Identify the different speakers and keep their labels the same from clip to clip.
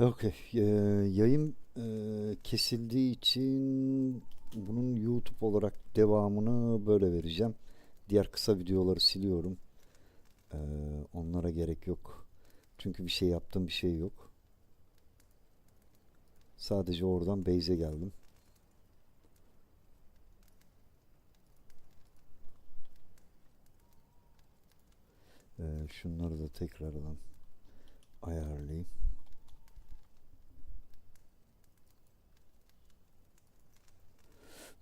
Speaker 1: Okey. Ee, yayın e, kesildiği için bunun YouTube olarak devamını böyle vereceğim. Diğer kısa videoları siliyorum. Ee, onlara gerek yok. Çünkü bir şey yaptım bir şey yok. Sadece oradan base'e geldim. Ee, şunları da tekrardan ayarlayayım.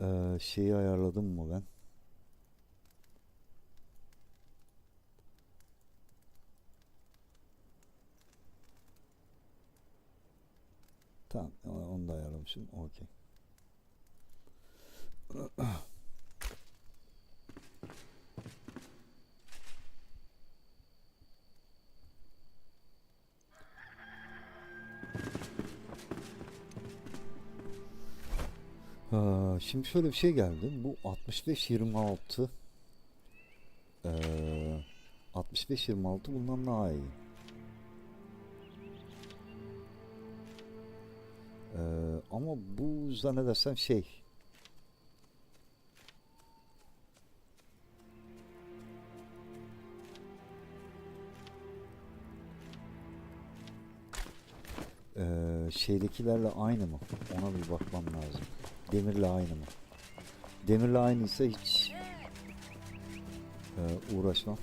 Speaker 1: Ee, şeyi ayarladım mı ben? Tamam, onu da ayarlamışım. Okey. şimdi şöyle bir şey geldi. Bu 65-26 eee 65-26 bundan daha iyi. Eee, ama bu zannedersem şey eee, şeydekilerle aynı mı? Ona bir bakmam lazım. Demirle aynı mı? Demirle aynıysa hiç eee, uğraşmam.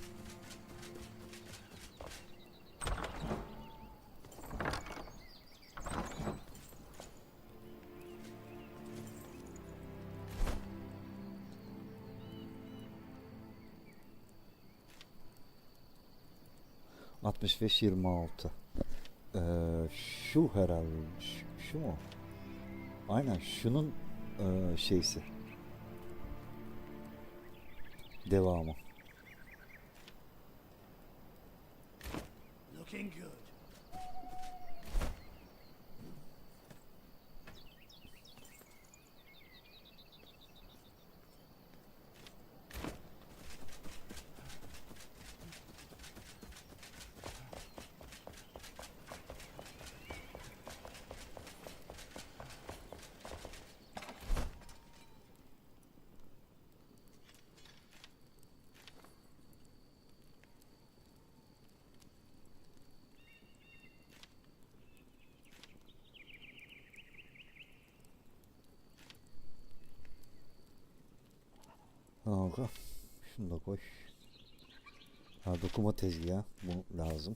Speaker 1: Altmış yirmi altı. Eee, şu herhalde. Şu, şu mu? Aynen şunun eee, şeysi. Devamı.
Speaker 2: Looking good.
Speaker 1: Kanka. Şunu da koy. Ha dokuma tezgahı. Bu lazım.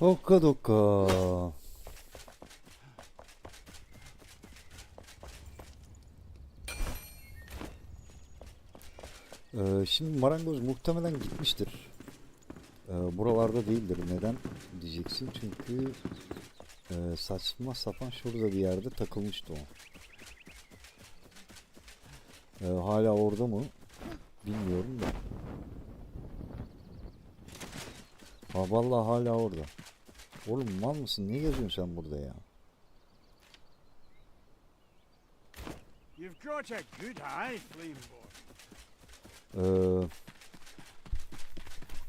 Speaker 1: Eee Oka doka. Ee, şimdi marangoz muhtemelen gitmiştir. Ee, buralarda değildir. Neden diyeceksin? Çünkü e, saçma sapan şurada bir yerde takılmıştı o. Ee, hala orada mı? Bilmiyorum da. Ha vallahi hala orada. Oğlum mal mısın? Ne geziyorsun sen burada ya?
Speaker 2: You've got a good eye, Flame Boy.
Speaker 1: Ee,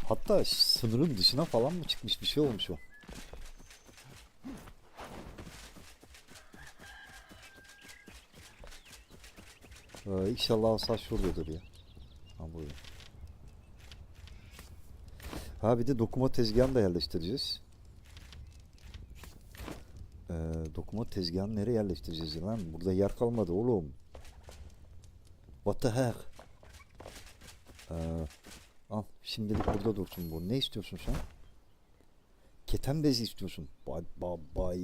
Speaker 1: hatta sınırın dışına falan mı çıkmış bir şey olmuş o. Ee, inşallah asal şuradadır ya. Ha burada. Ha bir de dokuma tezgahını da yerleştireceğiz. Ee, dokuma tezgahını nereye yerleştireceğiz lan? Burada yer kalmadı oğlum. What the heck? Ee, al şimdilik burada dursun bu. Ne istiyorsun sen? Keten bezi istiyorsun. Bay bay bay.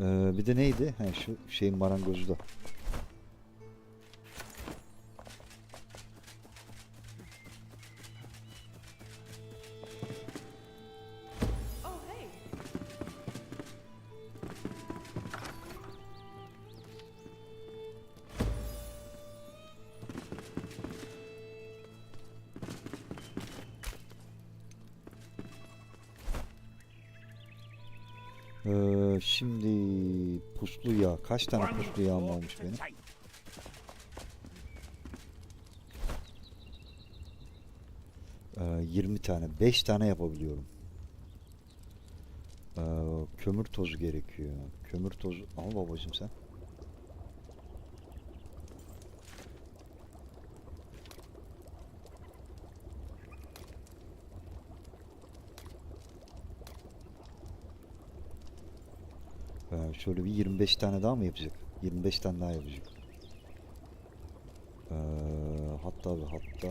Speaker 1: Ee, bir de neydi? Ha, şu şeyin marangozu da. Ee, şimdi puslu yağ. Kaç tane puslu yağım olmuş benim? Ee, 20 tane. 5 tane yapabiliyorum. Ee, kömür tozu gerekiyor. Kömür tozu. Al babacım sen. Ee, şöyle bir 25 tane daha mı yapacak? 25 tane daha yapacak. Ee, hatta ve hatta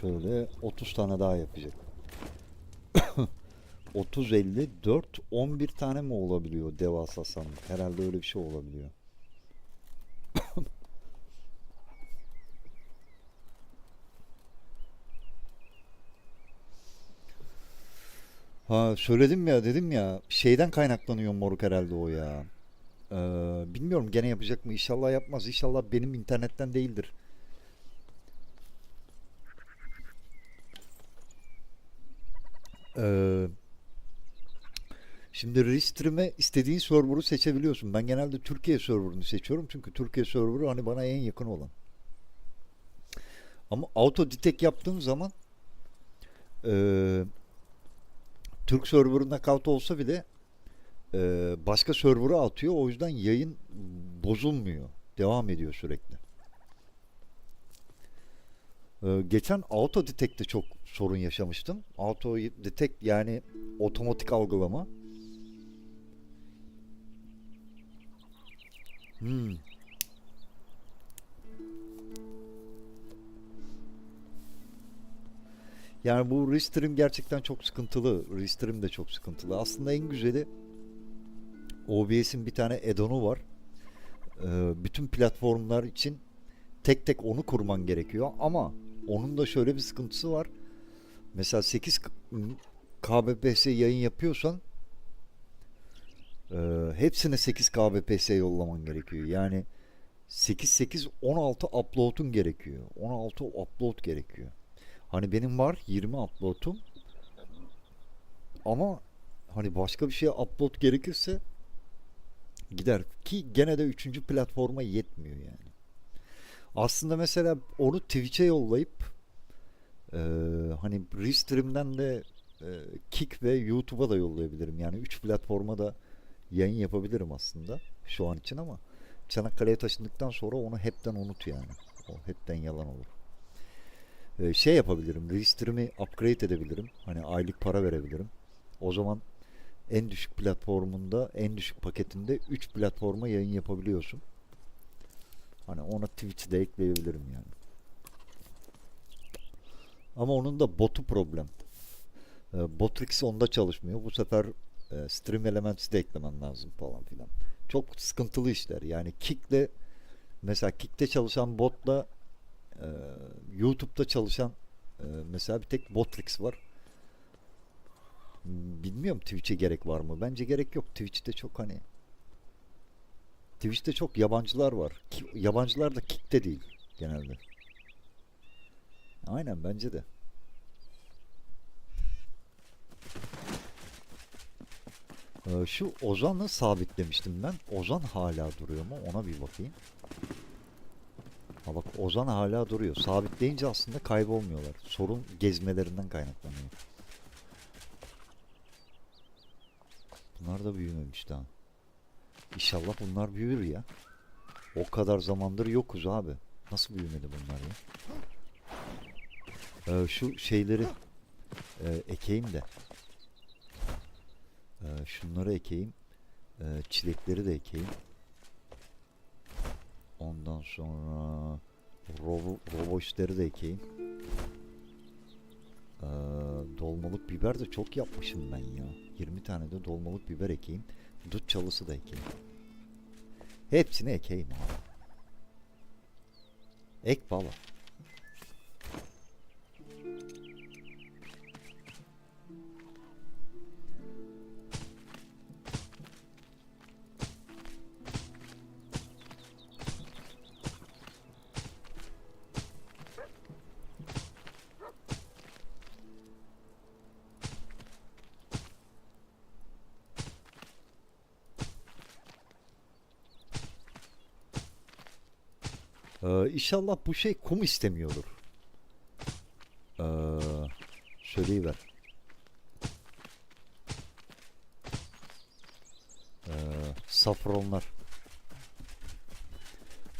Speaker 1: Şöyle 30 tane daha yapacak. 30 50 4 11 tane mi olabiliyor devasa sandık? Herhalde öyle bir şey olabiliyor. Ha söyledim ya dedim ya şeyden kaynaklanıyor moruk herhalde o ya. Ee, bilmiyorum gene yapacak mı? İnşallah yapmaz. İnşallah benim internetten değildir. Ee, şimdi Restream'e istediğin server'ı seçebiliyorsun. Ben genelde Türkiye server'ını seçiyorum çünkü Türkiye server'ı hani bana en yakın olan. Ama auto detect yaptığım zaman ee, Türk server'ında knockout olsa bile ee, başka server'a atıyor. O yüzden yayın bozulmuyor. Devam ediyor sürekli. Ee, geçen auto detect'te çok sorun yaşamıştım. Auto detect yani otomatik algılama. Hmm. Yani bu Restream gerçekten çok sıkıntılı. Restream de çok sıkıntılı. Aslında en güzeli OBS'in bir tane add-on'u var. Ee, bütün platformlar için tek tek onu kurman gerekiyor ama onun da şöyle bir sıkıntısı var. Mesela 8 K- m- kbps yayın yapıyorsan e, hepsine 8 kbps yollaman gerekiyor. Yani 8 8 16 upload'un gerekiyor. 16 upload gerekiyor. Hani benim var 20 upload'um. Ama hani başka bir şeye upload gerekirse gider ki gene de üçüncü platforma yetmiyor yani. Aslında mesela onu Twitch'e yollayıp eee, hani Restream'den de eee, Kick ve YouTube'a da yollayabilirim. Yani üç platforma da yayın yapabilirim aslında şu an için ama Çanakkale'ye taşındıktan sonra onu hepten unut yani. O hepten yalan olur. Ee, şey yapabilirim. Register'ımı upgrade edebilirim. Hani aylık para verebilirim. O zaman en düşük platformunda, en düşük paketinde 3 platforma yayın yapabiliyorsun. Hani ona Twitch'i de ekleyebilirim yani. Ama onun da botu problem. E, Botrix onda çalışmıyor. Bu sefer e, Stream Elements'i de eklemen lazım falan filan. Çok sıkıntılı işler. Yani Kick'le mesela Kick'te çalışan botla e, YouTube'da çalışan e, mesela bir tek Botrix var. Bilmiyorum Twitch'e gerek var mı? Bence gerek yok. Twitch'te çok hani Twitch'te çok yabancılar var. Ki, yabancılar da Kick'te değil genelde. Aynen bence de. Ee, şu Ozan'ı sabitlemiştim ben. Ozan hala duruyor mu? Ona bir bakayım. Ha bak Ozan hala duruyor. Sabitleyince aslında kaybolmuyorlar. Sorun gezmelerinden kaynaklanıyor. Bunlar da büyümemiş daha. İnşallah bunlar büyür ya. O kadar zamandır yokuz abi. Nasıl büyümedi bunlar ya? Ee, şu şeyleri e, ekeyim de. Ee, şunları ekeyim. Ee, çilekleri de ekeyim. Ondan sonra robo, roboşları da ekeyim. Ee, dolmalık biber de çok yapmışım ben ya. 20 tane de dolmalık biber ekeyim. Dut çalısı da ekeyim. Hepsini ekeyim abi. Ek baba. İnşallah bu şey kum istemiyordur. Ee, söyleyiver. Ee, safronlar.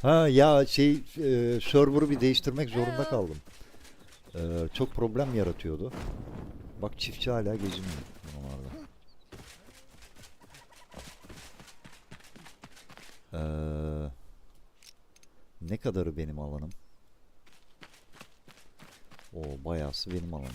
Speaker 1: Ha ya şey e, server'ı bir değiştirmek zorunda kaldım. Ee, çok problem yaratıyordu. Bak çiftçi hala geziniyor buralarda. Eee ne kadarı benim alanım? O bayağısı benim alanım.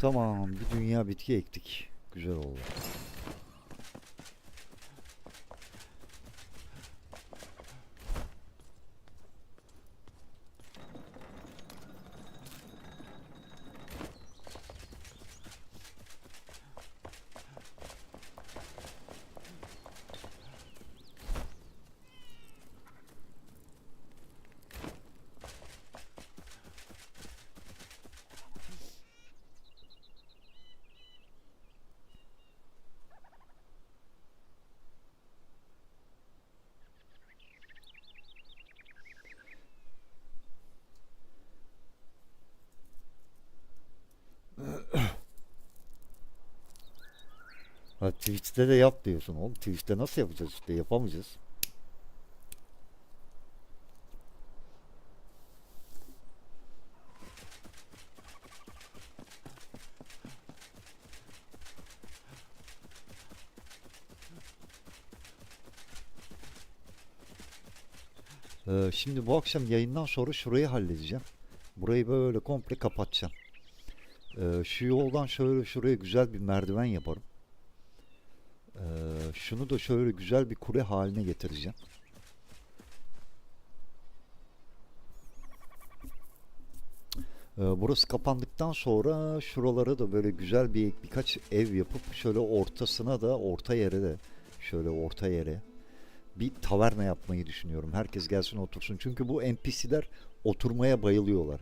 Speaker 1: Tamam bir dünya bitki ektik. Güzel oldu. Ha Twitch'te de yap diyorsun oğlum. Twitch'te nasıl yapacağız işte yapamayacağız. Ee, şimdi bu akşam yayından sonra şurayı halledeceğim. Burayı böyle komple kapatacağım. Ee, şu yoldan şöyle şuraya güzel bir merdiven yaparım. Şunu da şöyle güzel bir kule haline getireceğim. Ee, burası kapandıktan sonra şuralara da böyle güzel bir birkaç ev yapıp şöyle ortasına da orta yere de şöyle orta yere bir taverna yapmayı düşünüyorum. Herkes gelsin otursun. Çünkü bu NPC'ler oturmaya bayılıyorlar.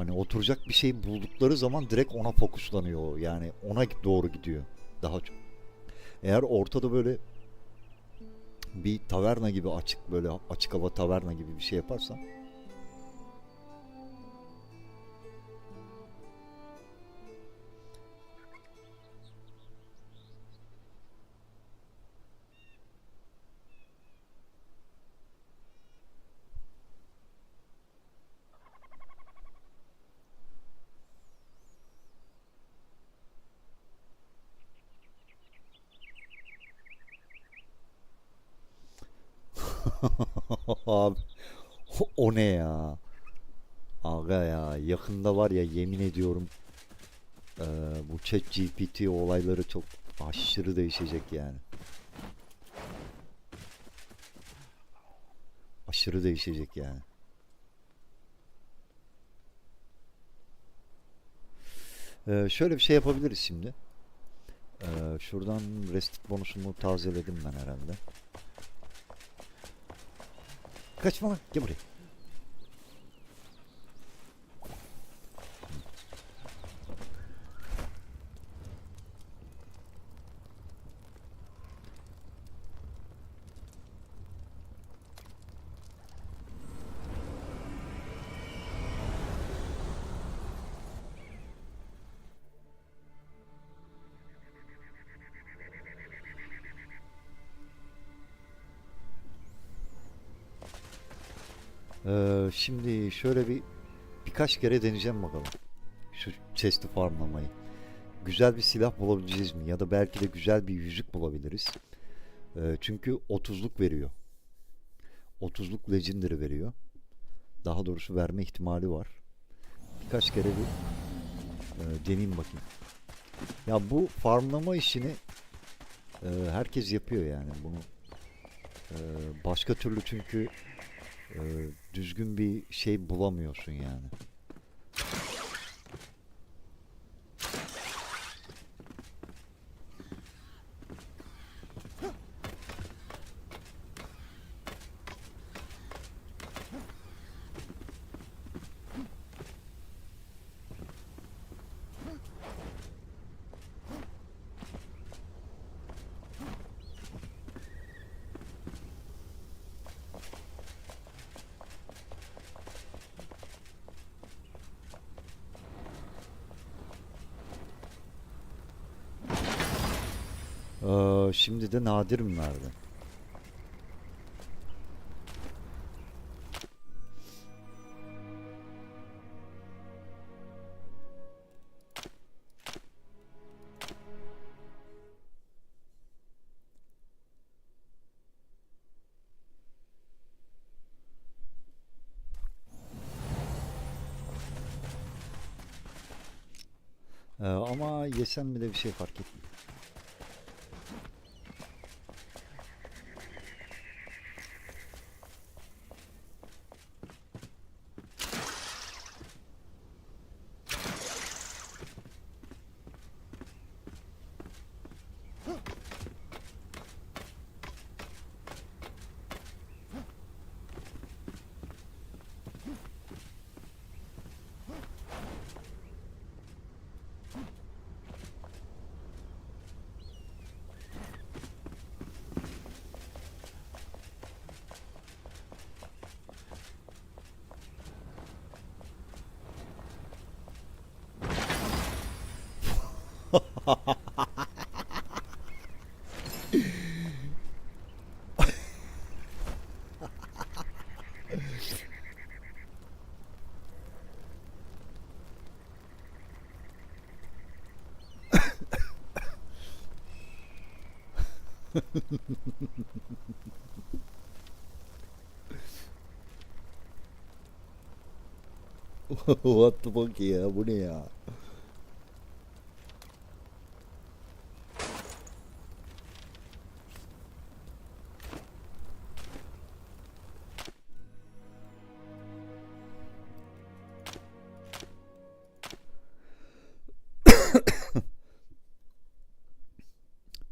Speaker 1: Hani oturacak bir şey buldukları zaman direkt ona fokuslanıyor. Yani ona doğru gidiyor. Daha çok. Eğer ortada böyle bir taverna gibi açık böyle açık hava taverna gibi bir şey yaparsan Abi o- ne ya? Aga ya yakında var ya yemin ediyorum eee, bu chat GPT olayları çok aşırı değişecek yani. Aşırı değişecek yani. Eee, şöyle bir şey yapabiliriz şimdi. Eee, şuradan rest bonusumu tazeledim ben herhalde. Kaçma lan gel buraya. Şimdi şöyle bir birkaç kere deneyeceğim bakalım. Şu chest'i farmlamayı. Güzel bir silah bulabileceğiz mi? Ya da belki de güzel bir yüzük bulabiliriz. Ee, çünkü 30'luk veriyor. 30'luk legendary veriyor. Daha doğrusu verme ihtimali var. Birkaç kere bir e, deneyeyim bakayım. Ya bu farmlama işini e, herkes yapıyor yani bunu. e, başka türlü çünkü e, düzgün bir şey bulamıyorsun yani. De nadir mi vardı? Ee, ama yesem bile bir şey fark etmiyor. What the fuck ya bu ne ya?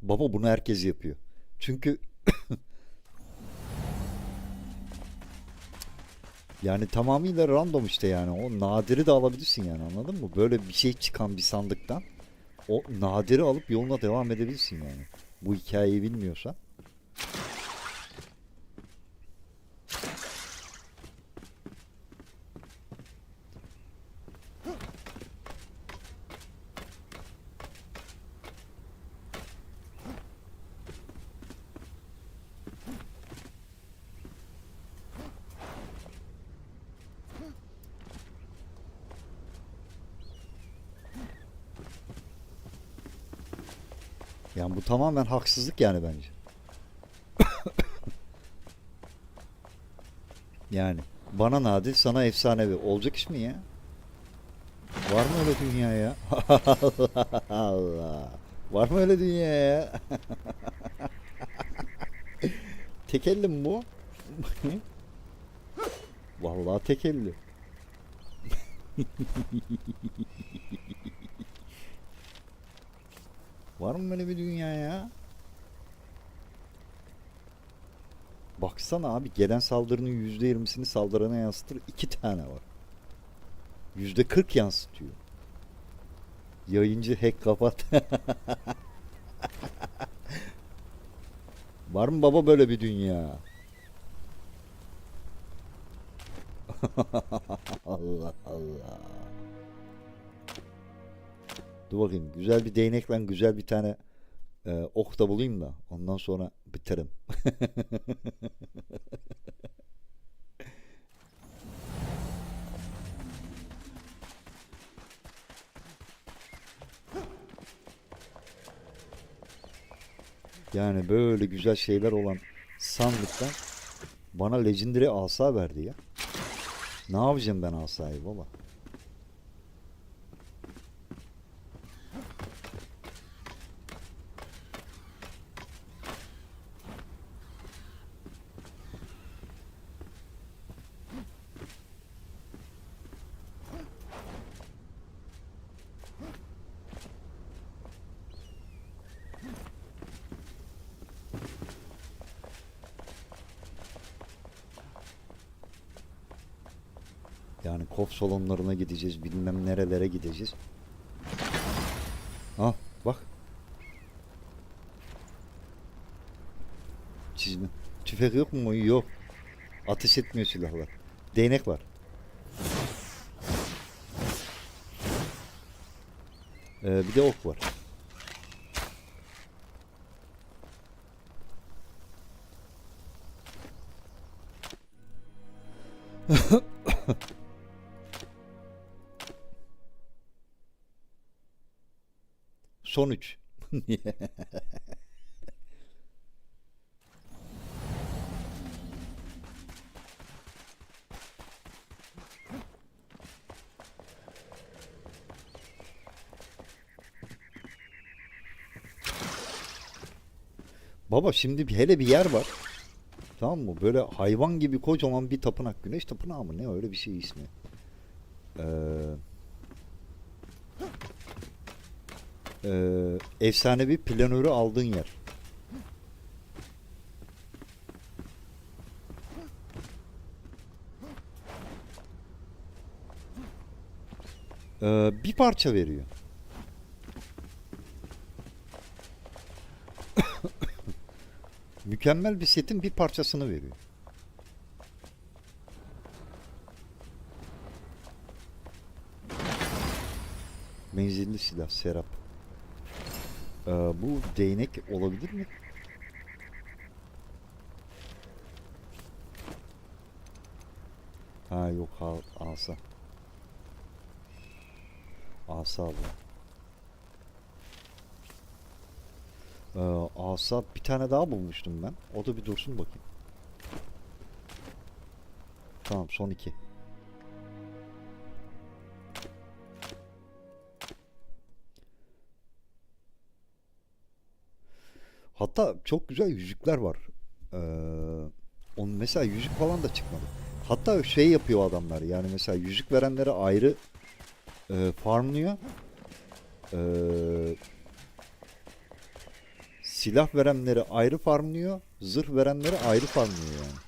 Speaker 1: Baba bunu herkes yapıyor. Çünkü yani tamamıyla random işte yani. O nadiri de alabilirsin yani anladın mı? Böyle bir şey çıkan bir sandıktan o nadiri alıp yoluna devam edebilirsin yani. Bu hikayeyi bilmiyorsan. Tamamen haksızlık yani bence. yani bana nadir sana efsanevi. Olacak iş mi ya? Var mı öyle dünya ya? Allah Allah. Var mı öyle dünya ya? tek mi bu? Vallahi tek elli. Var mı böyle bir dünya ya? Baksana abi gelen saldırının %20'sini saldırana yansıtır. iki tane var. %40 yansıtıyor. Yayıncı hack kapat. Var mı baba böyle bir dünya? Allah Allah. Dur bakayım. Güzel bir değnekle güzel bir tane e, ok da bulayım da ondan sonra biterim. Yani böyle güzel şeyler olan sandıktan bana Legendary asa verdi ya. Ne yapacağım ben asayı baba? Yani kop salonlarına gideceğiz, bilmem nerelere gideceğiz. Al bak. Çizme. Tüfek yok mu? Yok. Ateş etmiyor silahlar. Değnek var. Ee, bir de ok var. sonuç. Baba şimdi hele bir yer var. Tamam mı? Böyle hayvan gibi kocaman bir tapınak. Güneş tapınağı mı? Ne öyle bir şey ismi. Ee, ee, efsanevi planörü aldığın yer. Ee, bir parça veriyor. Mükemmel bir setin bir parçasını veriyor. Menzilli silah, serap. Ee, bu değnek olabilir mi? Ha yok ha, asa. Asa bu. Ee, asa bir tane daha bulmuştum ben. O da bir dursun bakayım. Tamam son iki. Hatta çok güzel yüzükler var. Ee, onun mesela yüzük falan da çıkmadı. Hatta şey yapıyor adamlar yani mesela yüzük verenlere ayrı e, farmlıyor. Ee, silah verenleri ayrı farmlıyor. Zırh verenleri ayrı farmlıyor yani.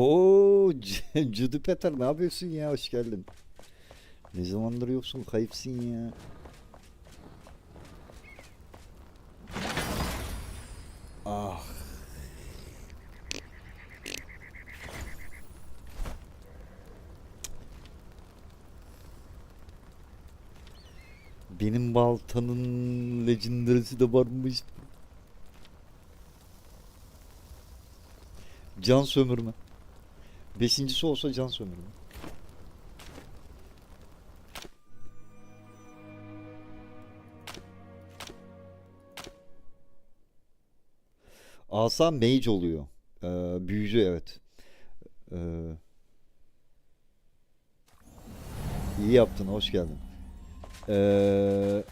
Speaker 1: Oo, C- Judy Peter ne yapıyorsun ya? Hoş geldin. Ne zamandır yoksun? Kayıpsın ya. Ah. Benim baltanın legendary'si de varmış. Can sömürme. Beşincisi olsa can sömürme. Asa mage oluyor. Ee, büyücü evet. Ee, iyi yaptın, hoş geldin. Ee,